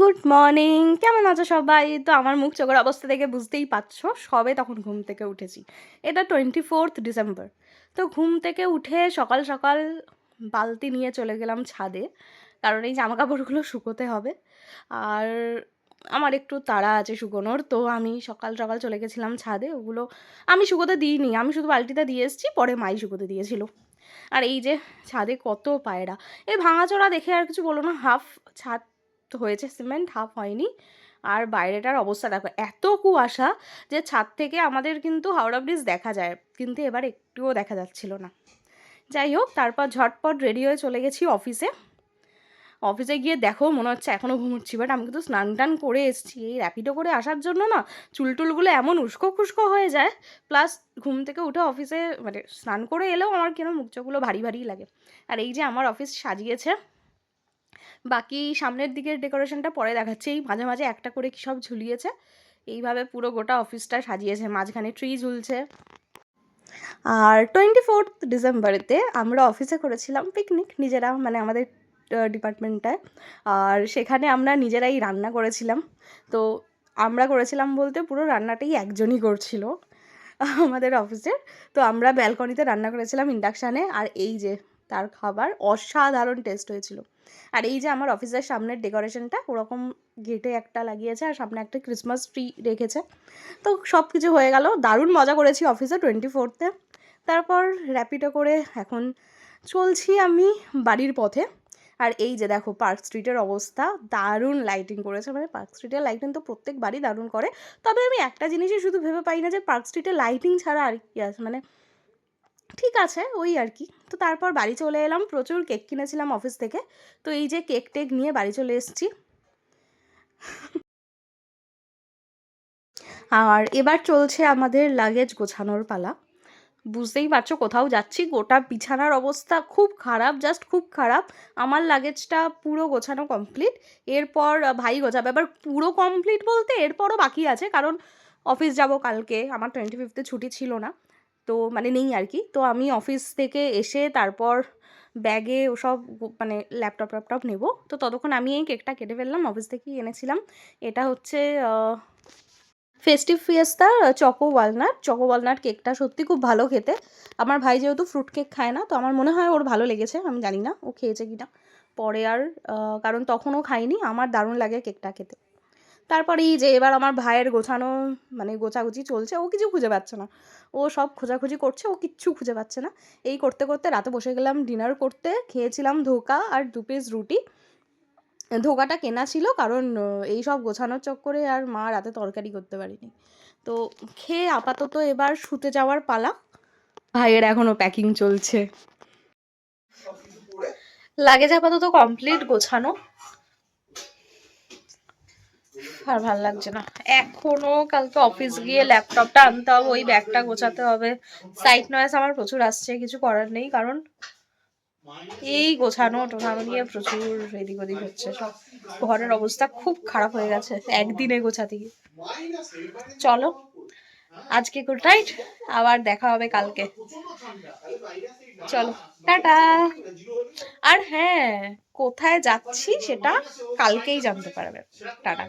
Good morning কেমন আছো সবাই? তো আমার মুখ চোখের অবস্থা দেখে বুঝতেই পারছ, সবে তখন ঘুম থেকে উঠেছি। এটা টোয়েন্টি ফোর্থ ডিসেম্বর তো ঘুম থেকে উঠে সকাল সকাল বালতি নিয়ে চলে গেলাম ছাদে, কারণ এই জামা কাপড়গুলো শুকোতে হবে। আর আমার একটু তাড়া আছে শুকোনোর, তো আমি সকাল সকাল চলে গেছিলাম ছাদে, ওগুলো আমি শুকোতে দিইনি, আমি শুধু বালতিটা দিয়ে এসেছি, পরে মাই শুকোতে দিয়েছিল। আর এই যে ছাদে কত পায়রা। এই ভাঙাচোরা দেখে আর কিছু বলো না, হাফ ছাদ হয়েছে, সিমেন্ট হাফ হয়নি। আর বাইরেটার অবস্থা দেখো, এত কুয়াশা যে ছাদ থেকে আমাদের কিন্তু হাওড়া ব্রিজ দেখা যায়, কিন্তু এবার একটুও দেখা যাচ্ছিল না। যাই হোক, তারপর ঝটপট রেডি হয়ে চলে গেছি অফিসে অফিসে গিয়ে দেখো, মনে হচ্ছে এখনও ঘুমুচ্ছি বাট আমি কিন্তু স্নান টান করে এসেছি। এই র্যাপিডো করে আসার জন্য না চুলটুলগুলো এমন উস্কো খুস্কো হয়ে যায় প্লাস ঘুম থেকে উঠে অফিসে মানে স্নান করে এলেও আমার কেন মুখ চোখগুলো ভারী ভারী লাগে। আর এই যে আমার অফিস সাজিয়েছে বাকি সামনের দিকের ডেকোরেশনটা পরে দেখাচ্ছে। এই মাঝে মাঝে একটা করে কী সব ঝুলিয়েছে। এইভাবে পুরো গোটা অফিসটা সাজিয়েছে, মাঝখানে ট্রি ঝুলছে। আর টোয়েন্টি ফোর্থ ডিসেম্বরেতে আমরা অফিসে করেছিলাম পিকনিক নিজেরা মানে আমাদের ডিপার্টমেন্টটায় আর সেখানে আমরা নিজেরাই রান্না করেছিলাম। তো আমরা করেছিলাম বলতে পুরো রান্নাটাই একজনই করছিল আমাদের অফিসের তো আমরা ব্যালকনিতে রান্না করেছিলাম ইন্ডাকশানে আর এই যে তার খাবার, অসাধারণ টেস্ট হয়েছিল। আর এই যে আমার অফিসের সামনের ডেকোরেশনটা, ওরকম গেটে একটা লাগিয়েছে আর সামনে একটা ক্রিসমাস ট্রি রেখেছে। তো সব কিছু হয়ে গেল। দারুণ মজা করেছি অফিসে টোয়েন্টি ফোর্থে তারপর র্যাপিডো করে এখন চলছি আমি বাড়ির পথে। আর এই যে দেখো পার্ক স্ট্রিটের অবস্থা, দারুণ লাইটিং করেছে। মানে পার্ক স্ট্রিটের লাইটিং তো প্রত্যেক বাড়ি দারুণ করে। তবে আমি একটা জিনিসই শুধু ভেবে পাই না যে পার্ক স্ট্রিটের লাইটিং ছাড়া আর কি আছে। মানে ঠিক আছে, ওই আর কি। তো তারপর বাড়ি চলে এলাম, প্রচুর কেক কিনেছিলাম অফিস থেকে। তো এই যে কেক টেক নিয়ে বাড়ি চলে এসেছি। আর এবার চলছে আমাদের লাগেজ গোছানোর পালা। বুঝতেই পারছ কোথাও যাচ্ছি, গোটা বিছানার অবস্থা খুব খারাপ জাস্ট খুব খারাপ। আমার লাগেজটা পুরো গোছানো কমপ্লিট এরপর ভাই গোছাবে। এবার পুরো কমপ্লিট বলতে এরপরও বাকি আছে, কারণ অফিস যাব কালকে, আমার টোয়েন্টি ফিফথে ছুটি ছিল না। তো মানে নেই আর কি তো আমি অফিস থেকে এসে তারপর ব্যাগে ওসব মানে ল্যাপটপ ট্যাপটপ নেব। তো ততক্ষণ আমি এই কেকটা কেটে ফেললাম অফিস থেকেই এনেছিলাম। এটা হচ্ছে festive fiesta choco walnut choco walnut কেকটা সত্যি খুব ভালো খেতে। আমার ভাই যেহেতু ফ্রুট কেক খায় না, তো আমার মনে হয় ওর ভালো লেগেছে, আমি জানি না ও খেয়েছে কি না পরে আর কারণ তখনও খাইনি আমার দারুণ লাগে কেকটা খেতে। তারপরে এই যে এবার আমার ভাইয়ের গোছানো মানে গোছাগুছি চলছে ও কিছু খুঁজে পাচ্ছে না। ও সব খোঁজাখুঁজি করছে ও কিচ্ছু খুঁজে পাচ্ছে না। এই করতে করতে রাতে বসে গেলাম ডিনার করতে খেয়েছিলাম ধোকা আর দু পিস রুটি। ধোকাটা কেনা ছিল কারণ এই সব গোছানোর চক্করে আর মা রাতে তরকারি করতে পারিনি। তো খেয়ে আপাতত এবার শুতে যাওয়ার পালা। ভাইয়ের এখনও প্যাকিং চলছে। লাগেজ আপাতত কমপ্লিট গোছানো। আর ভালো লাগছে না। এখনও কালকে অফিস গিয়ে ল্যাপটপটা আনতে হবে, ওই ব্যাগটা গোছাতে হবে। সাইট নয়েস আমার প্রচুর আসছে, কিছু করার নেই, কারণ এই গোছানো টোছানো নিয়ে প্রচুর এদিক ওদিক হচ্ছে। সব ঘরের অবস্থা খুব খারাপ হয়ে গেছে, একদিনে গোছাতে গিয়ে। চলো, আজকে গুড নাইট আবার দেখা হবে কালকে। চলো, টাটা। আর হ্যাঁ কোথায় যাচ্ছি সেটা কালকেই জানতে পারবে টাটা।